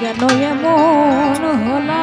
কেন এমন হলা?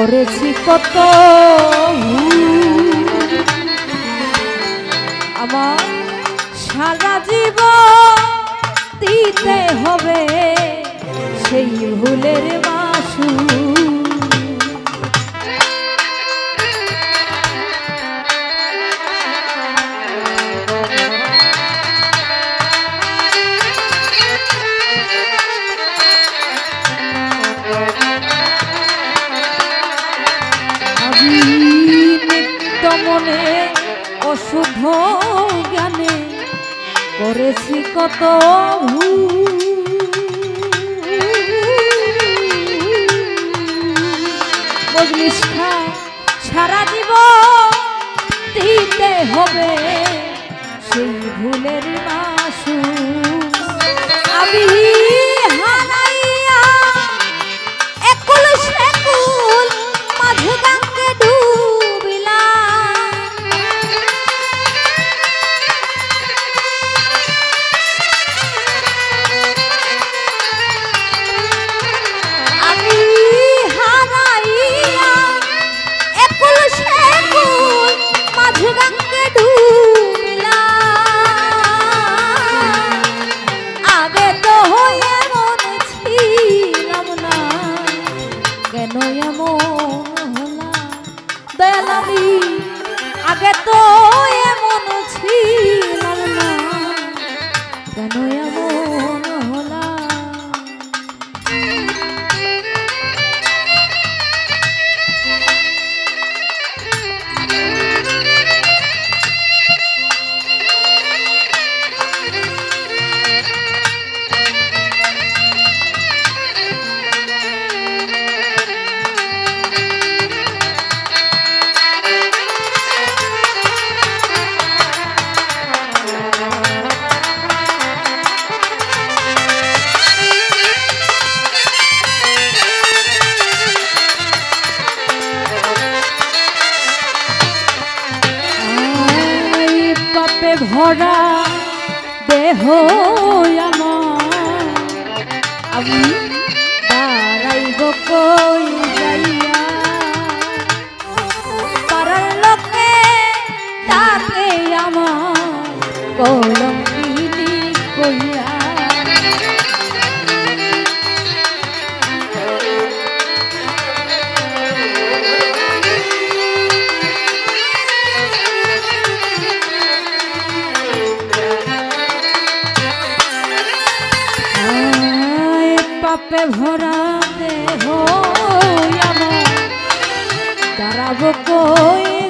করেছি কত আমার সারা জীবন দিতে হবে সেই ভুলের মাসুর করেছি কত ভুল। সারা জীবন দিতে হবে সেই ভুলের ভরা দেহ আমি দাঁড়াইব কই যাইয়া। পাড়ার লোকে ডাকে আমার কলম কইয়া। পাপে ভরা দেহ আমার দাঁড়াবো কই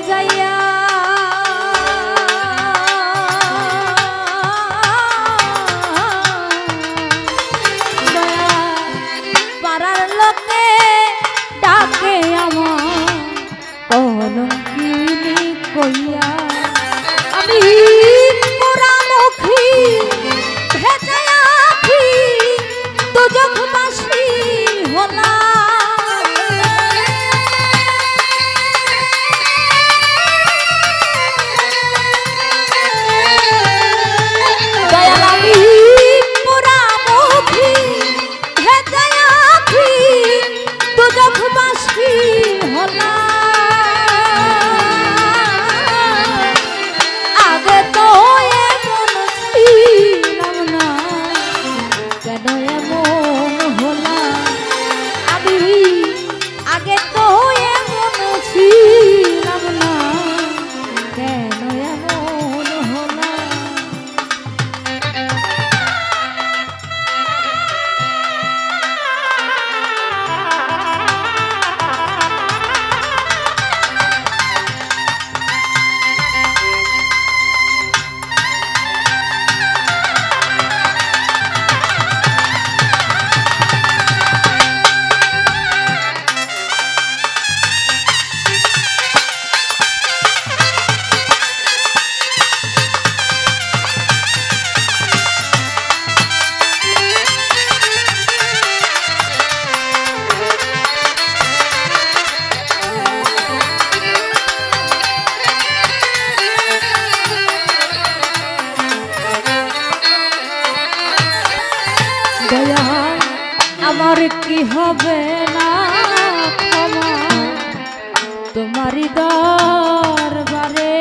দরবারে।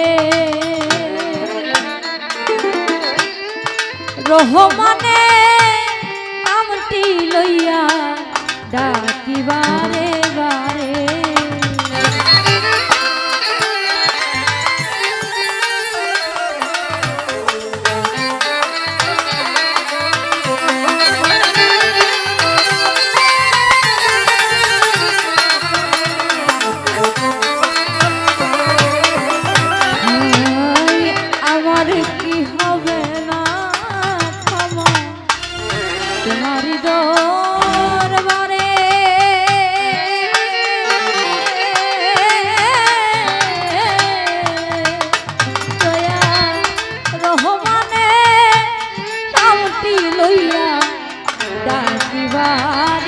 রহমানে আমটি লইয়া ডাকিবারে। দরবারে। দয়া রহমানে নামটি লইয়া ডাকিবার